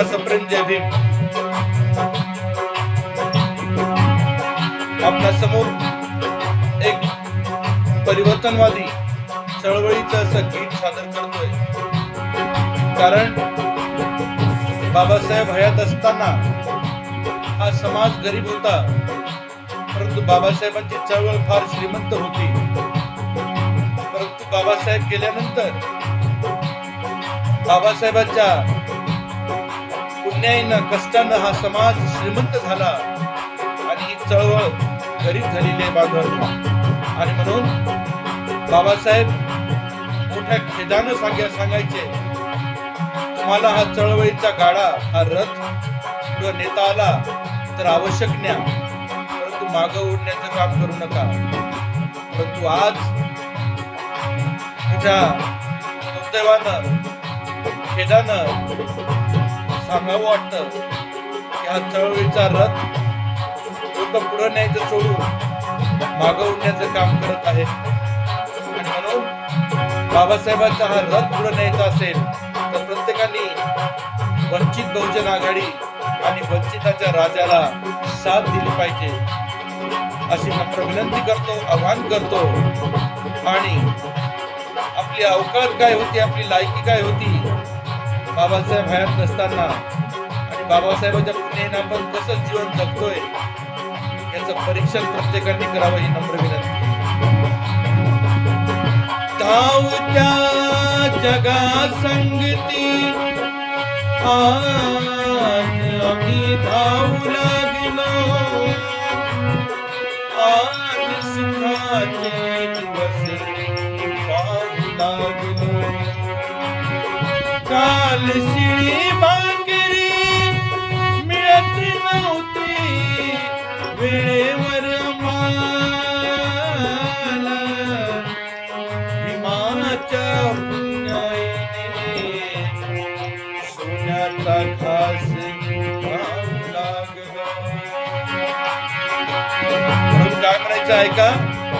सर्वांना सप्रेम जय भीम. आपल्यासमोर एक परिवर्तनवादी चळवळीचं असं गीत सादर करतोय. कारण बाबासाहेब हयात असताना हा समाज गरीब होता. परंतु बाबासाहेबांची चळवळ फार श्रीमंत होती. परंतु बाबासाहेब गेल्यानंतर बाबासाहेबांच्या पुण्याईनं कष्टानं हा समाज श्रीमंत झाला. आणि ही चळवळ गरीब झालेली आहे बांधव आणि म्हणून बाबासाहेब मोठ्या खेदानं सांगा सांगायचे तुम्हाला हा चळवळीचा गाडा हा रथ किंवा नेता आला तर आवश्यक न्या. परंतु मागं ओढण्याचं काम करू नका. परंतु आज मोठ्या दुर्दैवानं खेदानं सांगावं वाटतं. की हा चळवळीचा रथ लोक पुढं न्यायचं सोडून मागवण्याचं काम करत आहे. आणि म्हणून बाबासाहेबांचा हा रथ पुढे न्यायचा असेल तर प्रत्येकाने वंचित बहुजन आघाडी आणि वंचिताच्या राजाला साथ दिली पाहिजे. अशी मात्र विनंती करतो आवाहन करतो. आणि आपली अवकाळ काय होती आपली लायकी काय होती बाबासाहेब हयात नसताना आणि बाबासाहेबांच्या पुण्याने आपण कसं जीवन जगतोय याचं परीक्षण प्रत्येकाने करावं ही नम्र विनंती धावत्या जगा संगती आम्ही धावू लागलो. आज सुखाचे काय म्हणायचं आहे का?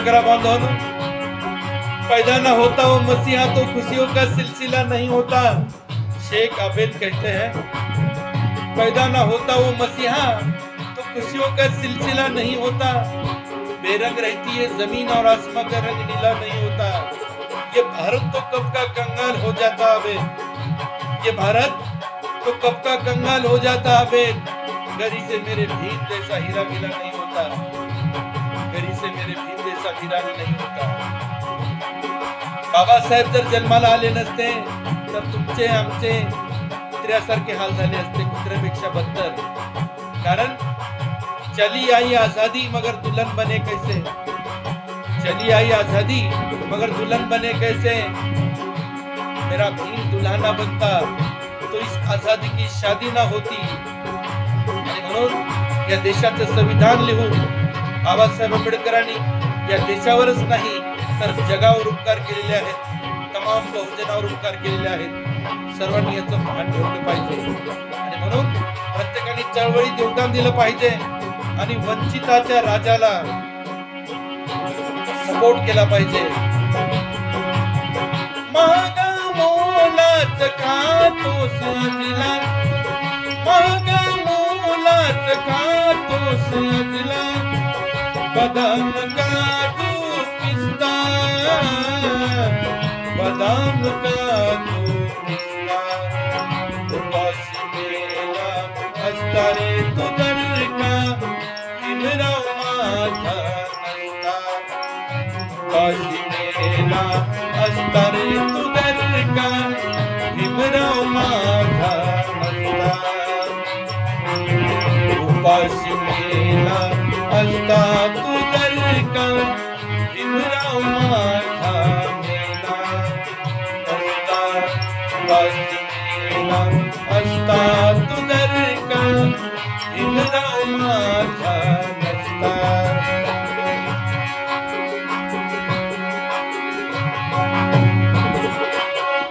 करा बांधव पैदा न होता वो मसीहा तो खुशियों का सिलसिला नहीं होता। शेख आबेद कहते हैं, पैदा न होता वो मसीहा तो खुशियों का सिलसिला नहीं होता। बेरंग रहती है ज़मीन और आसमां का रंग नीला नहीं होता। ये भारत तो कब का कंगाल हो जाता अबे ये भारत तो कब का कंगाल हो जाता अबे गरी से मेरे भीम जैसा हीरा मिला नहीं होता। मेरे भीम होता. बाबासाहेब जर जन्माला आले नसते तर तुमचे आमचे कुत्र्यासारखे हाल झाले असते कुत्र्यापेक्षा बद्दल कारण चली आई आझादी मगर दुल्हन बने कैसे? चली आई आझादी मगर दुल्हन बने कैसे? मेरा भीम दुल्हाना बनता तो इस आझादी की शादी ना होती। आणि म्हणून या देशाचं संविधान लिहून बाबासाहेब आंबेडकरांनी या देशावरच नाही तर जगावर उपकार केलेले आहेत. तमाम बहुजनावर उपकार केलेले आहेत. सर्वांनी याचं भान ठेवलं पाहिजे. आणि म्हणून प्रत्येकाने चळवळीत योगदान दिलं पाहिजे आणि वंचिताच्या राजाला सपोर्ट केला पाहिजे. महाग मोलाच तो सजला महाग मोलाच सजला का तो निसता उपाशी असता रे तो दर का भीमराव माझा नसता उपाशी मेला असता रे तो दर का भीमराव माझा नसता उपाशी मेला असता तू दर का भीमराव माझा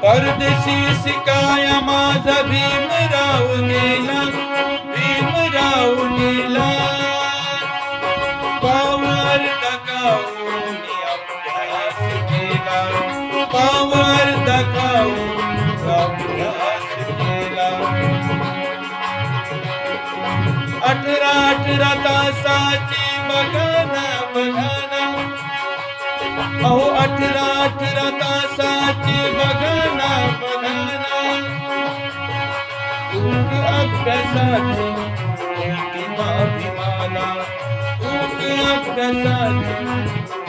परदेशी शिकाया माझा भीमराव नेला भीमराव नेला पावर दगावून अभ्यास केला पावर दगावून अभ्यास अठरा अठरा तासाची बघाना अहो अठरा अठरा तासाची बघाना बघाना ऊक अभ्यासाची भीमा भीमाला अभ्यासाची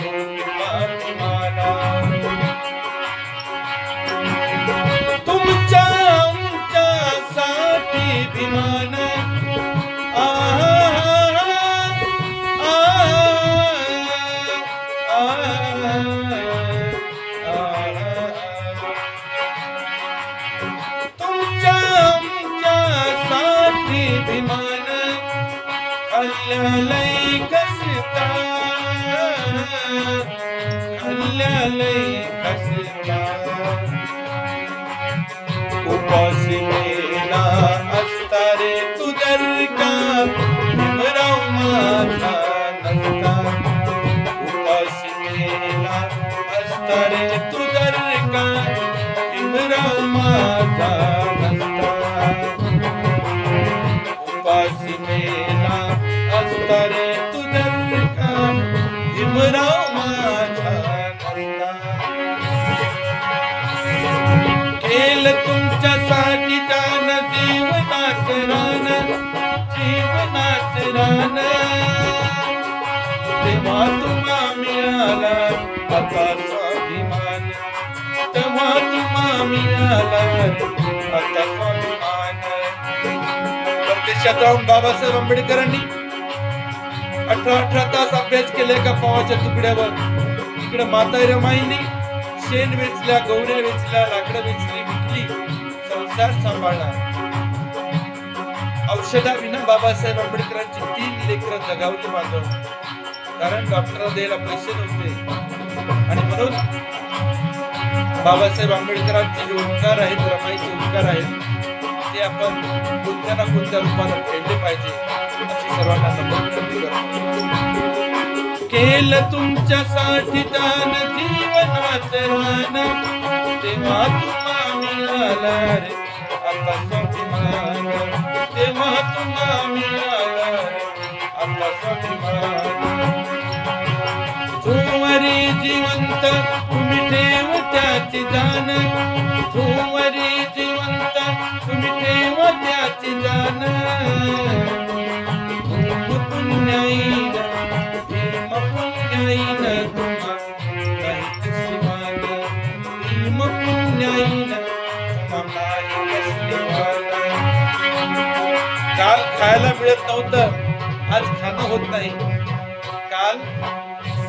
परदेशात राहून बाबासाहेब आंबेडकरांनी अठरा अठरा तास अभ्यास केले का पावाच्या तुकड्यावर. इकडे माता रमाईनी शेण वेचल्या गौऱ्या वेचल्या लाकडं वेचली विकली संसार सांभाळला. औषधाविना बाबासाहेब आंबेडकरांची तीन लेकरं जगावली माझं कारण डॉक्टर द्यायला पैसे नव्हते. आणि म्हणून बाबासाहेब आंबेडकरांचे जे उपकार आहेत रमाईचे उपकार आहेत ते आपण कोणत्या ना कोणत्या रूपानं फेडले पाहिजे अशी सर्वांना नम्र विनंती करतो. केलं तुमच्यासाठी दान जीवनाच रान तेव्हा तुम्हा मिळाला रे आता स्वाभिमान तेव्हा तुम्हा मिळाला रे आता स्वाभिमान जोवरी जिवंत तुम्ही ठेव त्याची जाण जोवरी जिवंत तुम्ही ठेव त्याची जाण भूम पुण्याईन भीम पुण्याईन तुम्हा नाही भीम पुण्याईन काल खायला मिळत नव्हतं आज खाणं होत नाही. काल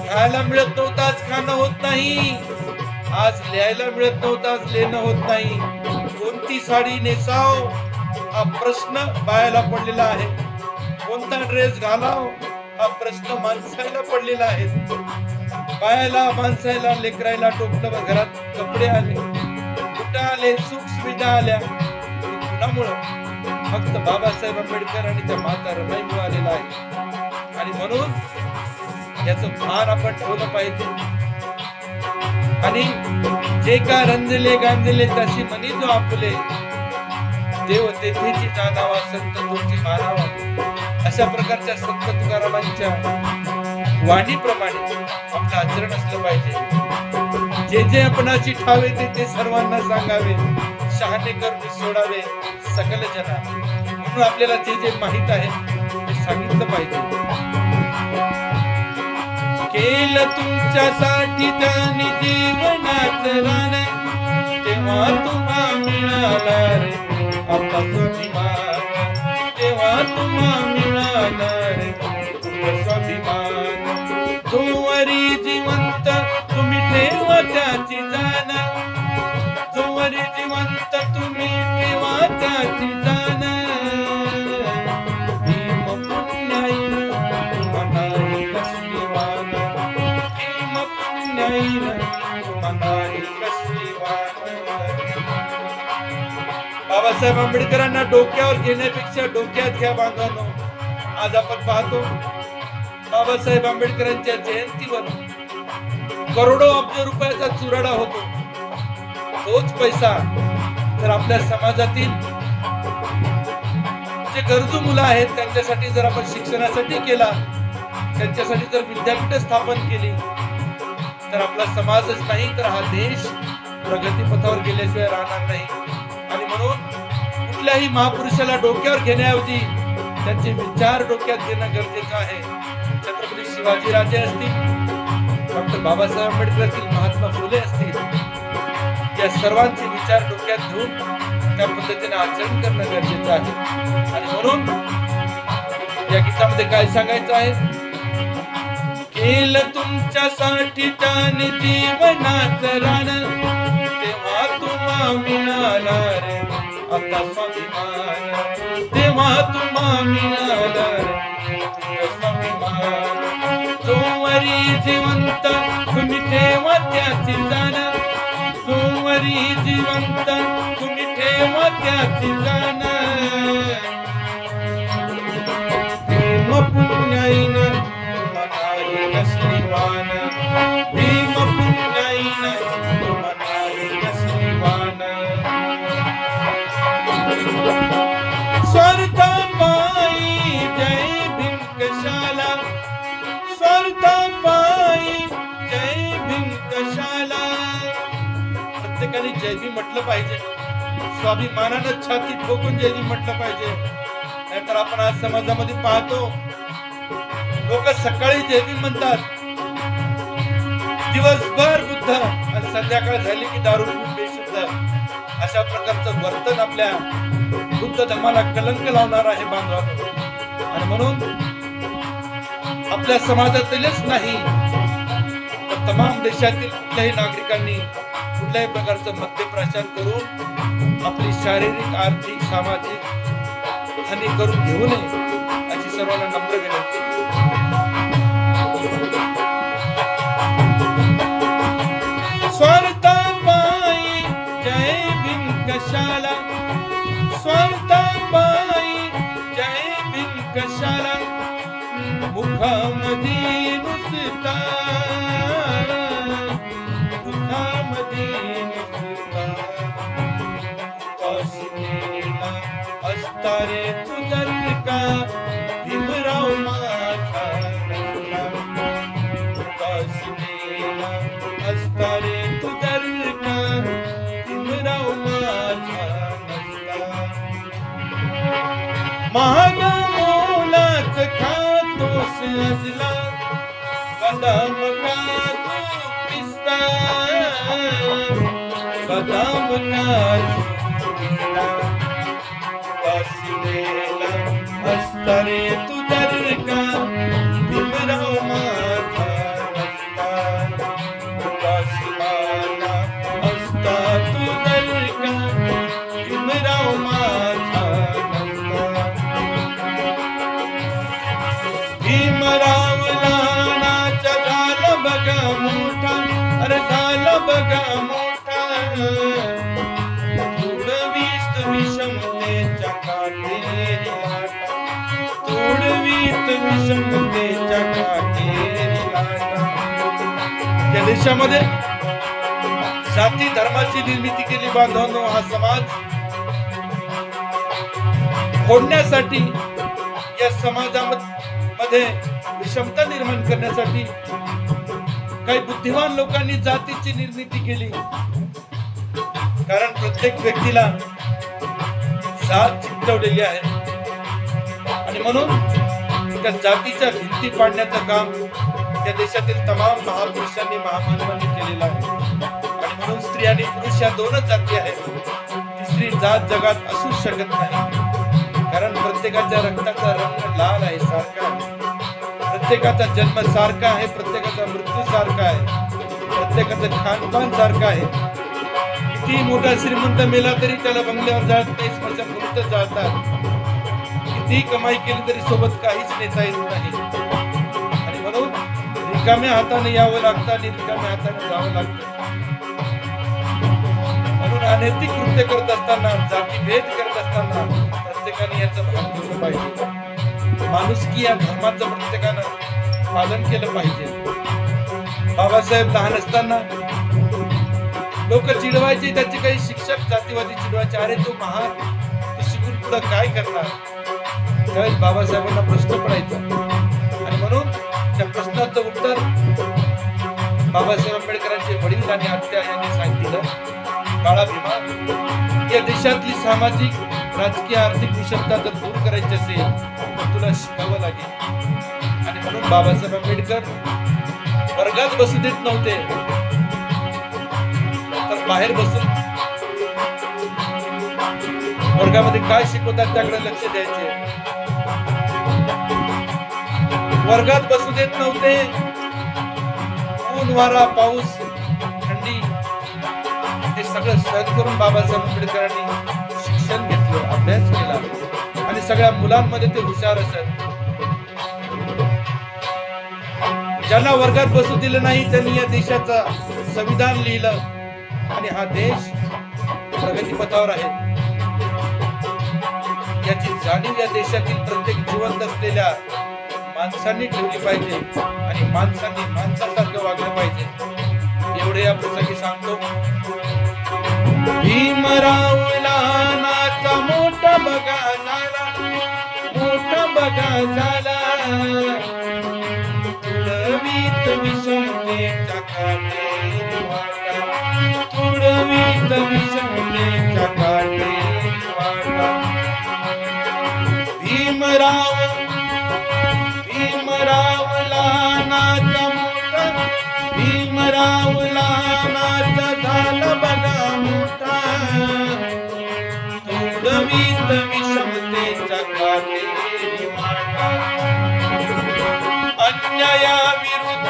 खायला मिळत नव्हतं आज खाणं होत नाही. आज लिहायला मिळत नव्हतं आज लिहिणं होत नाही. कोणती साडी नेसाव? हा प्रश्न बायाला पडलेला आहे. कोणता ड्रेस घालाव? हा प्रश्न माणसाला पडलेला आहे. बायाला माणसाला लेकरायला टोपलं घरात कपडे आले. कुठं आले? सुख सुविधा आल्या. कुणामुळं? फक्त बाबासाहेब आंबेडकर आणि त्या माता रमाईमुळे आलेला आहे. आणि म्हणून याचं भान आपण ठेवलं पाहिजे. आणि जे का रंजले गांजले तशी मनी जो आपले देव तेथेची जाणावा संत तुमची मानावा. अशा प्रकारच्या संत तुकारामांच्या वाणीप्रमाणे आपलं आचरण असलं पाहिजे. जे जे आपणाची ठावे ते ते सर्वांना सांगावे शहाणे करून सोडावे सकल जना. म्हणून आपल्याला जे जे माहीत आहे ते सांगितलं पाहिजे. केल तुमच्यासाठी त्याने जीवनाच रान तेव्हा तुम्हा मिळाला रे आपला स्वाभिमान तेव्हा तुम्हा बाबासाहेब आंबेडकरांना डोक्यावर घेण्यापेक्षा डोक्यात घ्या बांधवांनो आज आपण पाहतो बाबासाहेब आंबेडकरांच्या जयंतीवर करोडो अब्ज रुपयाचा चुराडा होतो. तोच पैसा जर आपल्या समाजातील जे गरजू मुलं आहेत त्यांच्यासाठी जर आपण शिक्षणासाठी केला त्यांच्यासाठी जर विद्यापीठ स्थापन केली तर आपला समाजच नाही तर हा देश प्रगतीपथावर गेल्याशिवाय राहणार नाही. आणि म्हणून कुठल्याही महापुरुषाला डोक्यावर घेण्याऐवजी त्यांचे विचार डोक्यात घेणं गरजेचं आहे. छत्रपती शिवाजी राजे असतील डॉक्टर बाबासाहेब आंबेडकर असतील महात्मा फुले असतील या सर्वांचे विचार डोक्यात घेऊन त्या पद्धतीने आचरण करणं गरजेचं आहे. आणि म्हणून या गीतामध्ये काय सांगायचं आहे? केलं तुमच्यासाठी त्याने जीवनाच आता स्वाभिमान. तेव्हा तुम्हा मिळाला सोमवारी जिवंत तुम्ही ठेवा त्याची जाण. सोमवारी जिवंत तुम्ही ठेवा त्याची जाण. भीम प्रत्येकाने जय म्हटलं पाहिजे. स्वाभिमानानं छाती ठोकून जय म्हटलं पाहिजे. नाहीतर आपण आज समाजामध्ये पाहतो लोक सकाळी जय म्हणतात. दिवसभर बुद्ध आणि संध्याकाळ झाली की दारू पिऊन बेशुद्ध. अशा प्रकारचं वर्तन आपल्या बुद्ध धर्माला कलंक लावणार आहे बांधवांनो. आणि म्हणून आपल्या समाजातीलच नाही तर तमाम देशातील कुठल्याही नागरिकांनी कुठल्याही प्रकारचं मद्यप्राशन करून आपली शारीरिक आर्थिक सामाजिक हानी करून घेऊ नये अशी सर्वांना नम्र विनंती. أستريت या देशामध्ये जाती धर्माची निर्मिती केली बांधवांनो हा समाज फोडण्यासाठी या समाजामध्ये विषमता निर्माण करण्यासाठी काही बुद्धिमान लोकांनी जातीची निर्मिती केली. कारण प्रत्येक व्यक्तीला जात चिकटवलेली आहे. आणि म्हणून त्या जातीच्या भिंती पाडण्याचं काम त्या देशातील तमाम महापुरुषांनी महामानवांनी केलेला आहे. आणि म्हणून स्त्री आणि पुरुष या दोनच जाती आहेत. तिसरी जात जगात असूच शकत नाही. कारण प्रत्येकाच्या रक्ताचा रंग लाल आहे सारखा आहे. प्रत्येकाचा जन्म सारखा आहे प्रत्येकाचा मृत्यू सारखा आहे. प्रत्येकाचं खानपान सारखं आहे. किती मोठा श्रीमंत मेला तरी त्याला बंगल्यावर जात नाही स्मशानभूमीतच जातात. किती कमाई केली तरी सोबत काहीच नेता येत नाही. रिकाम्या हाताने यावं लागतं आणि रिकाम्या हाताने जावं लागतं. म्हणून अनैतिक कृत्य करत असताना जाती भेद करत असताना प्रत्येकाने याचं भान ठेवलं पाहिजे. माणुसकी या धर्माचं प्रत्येकानं पालन केलं पाहिजे. बाबासाहेब लहान असताना लोक चिडवायचे त्याचे काही शिक्षक जातीवादी चिडवायचे अरे तो महान शिकून पुढे काय करणार? त्यावेळेस बाबासाहेबांना प्रश्न पडायचा. त्या प्रश्नाचं उत्तर बाबासाहेब आंबेडकरांचे वडील आणि आत्या यांनी सांगितलं. काळा भीमा या देशातली सामाजिक राजकीय आर्थिक विषमता जर दूर करायची असेल तर तुला शिकावं लागेल. आणि म्हणून बाबासाहेब आंबेडकर वर्गात बसू देत नव्हते. तर बाहेर बसून वर्गामध्ये काय शिकवतात त्याकडे लक्ष द्यायचे. वर्गात बसू देत नव्हते. ऊन वारा पाऊस थंडी हे सगळं सहन करून बाबासाहेब आंबेडकरांनी शिक्षण घेतलं अभ्यास केला. आणि सगळ्या मुलांमध्ये ते हुशार असत. ज्यांना वर्गात बसू दिलं नाही त्यांनी या देशाचं संविधान लिहिलं. आणि हा देश प्रगतीपथावर आहे. याची जाणीव या देशातील प्रत्येक जिवंत असलेल्या माणसांनी ठेवली पाहिजे आणि माणसांनी माणसासारखं वागलं पाहिजे. एवढे या प्रसंगी सांगतो. भीमराव लहानाचा मोठा बघा झाला. मोठा बघा झाला. तुडवीत विषमतेच्या काटेरी वाटा. तुडवीत विषमतेच्या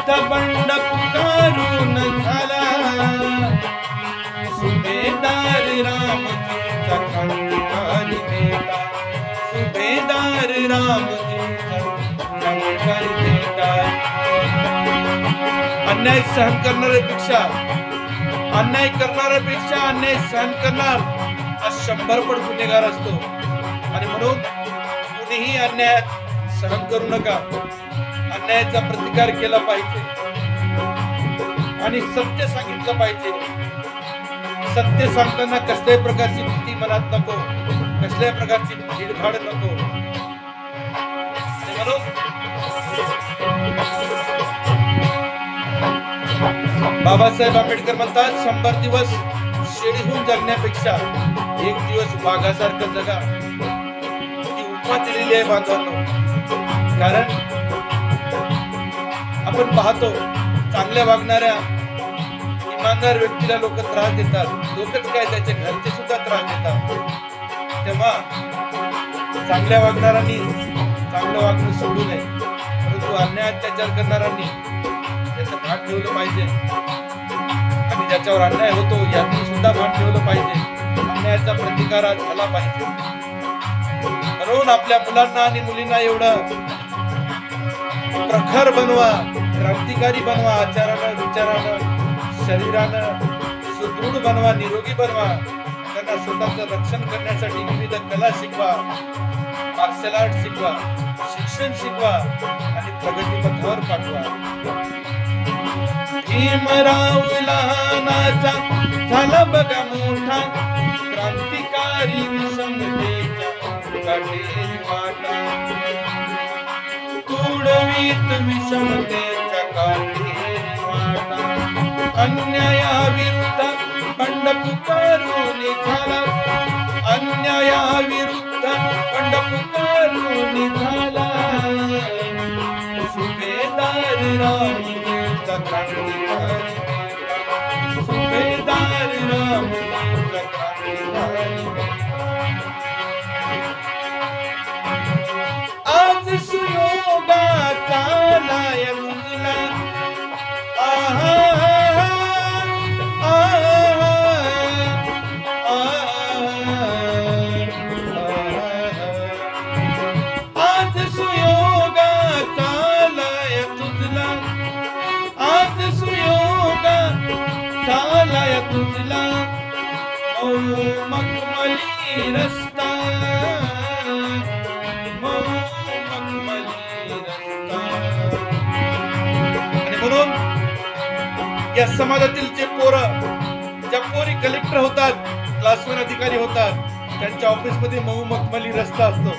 त बंड पुकारून झाला. सुभेदार रामजीचा क्रांतिकारी बेटा सुभेदार रामजीचा क्रांतिकारी अन्याय सहन करणाऱ्यापेक्षा अन्याय करणाऱ्यापेक्षा अन्याय सहन करणार. हा शंभर पट गुन्हेगार असतो. आणि म्हणून कुणीही अन्याय सहन करू नका. अन्यायाचा प्रतिकार केला पाहिजे. आणि सत्य सांगितलं पाहिजे. सत्य सांगताना कसल्याही प्रकारची भीती मनात नको. कसल्याही प्रकारची भीडभाड नको. म्हणून बाबासाहेब आंबेडकर म्हणतात शंभर दिवस शेळीहून जगण्यापेक्षा एक दिवस वाघासारखं जगा. ती उपमा दिलेली आहे बांधवांनो. कारण आपण पाहतो चांगल्या वागणाऱ्या इमानदार व्यक्तीला लोक त्रास देतात. लोकच काय त्याचे घरचे सुद्धा त्रास देतात. तेव्हा चांगल्या वागणाऱ्यांनी चांगलं वागणं सोडू नये. परंतु अन्याय अत्याचार करणाऱ्यांनी त्याचं भान ठेवलं पाहिजे. आणि ज्याच्यावर अन्याय होतो यातून सुद्धा भान ठेवलं पाहिजे. अन्यायाचा प्रतिकार आज झाला पाहिजे. म्हणून आपल्या मुलांना आणि मुलींना एवढं प्रखर बनवा. क्रांतिकारी बनवा आचारानं विचारानं शरीरानं सुदृढ बनवा निरोगी बनवा. त्यांना स्वतःचं रक्षण करण्यासाठी विविध कला शिकवा मार्शल आर्ट शिकवा शिक्षण शिकवा आणि प्रगतीपथावर पाठवा. भीमराव लहानाचा झाला बघा मोठा क्रांतिकारी विषमतेच्या वाटा. तुडवीत विषमतेचा अन्यायाविरुद्ध बंड पुकारून झाला. अन्यायाविरुद्ध बंड पुकारून झाला. सुभेदार राम सुभेदार रामजीचा रस्ता आणि म्हणून या समाजातील जे पोरं ज्या पोरी कलेक्टर होतात क्लासवन अधिकारी होतात त्यांच्या ऑफिसमध्ये मऊ मखमली रस्ता असतो.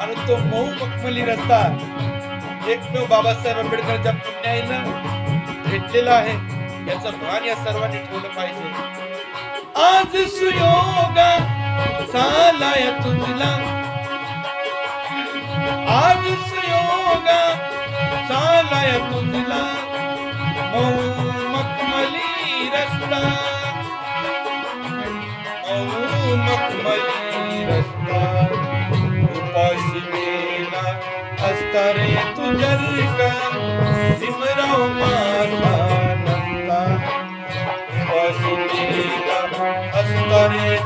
आणि तो मऊ मखमली रस्ता एकमेव बाबासाहेब आंबेडकरांच्या पुण्याईनं भेटलेला आहे. याचं भान या सर्वांनी ठेवलं पाहिजे. आज सुयोगा चालाय तुझला. आज सुयोगा चालाय तुझला. मऊ मखमली रस्ता. मऊ मखमली रस्ता. उपाशी मेला असता रे तू जर का भीमराव माझा नसता. उपाशी मेला असता रे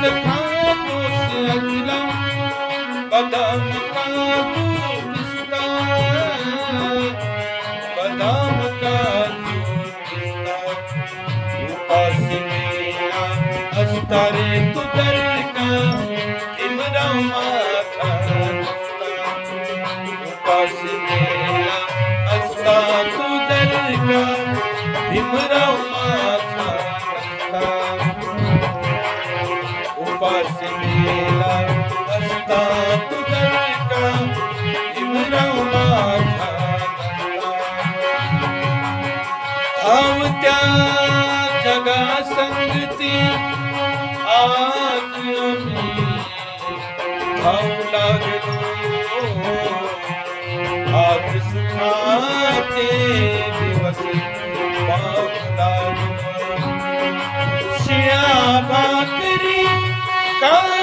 the kadar धावत्या जगा संगती आज आम्ही धावू लागलो. आज सुखाचे दिवस पाहू लागलो. शिळा भाकरी का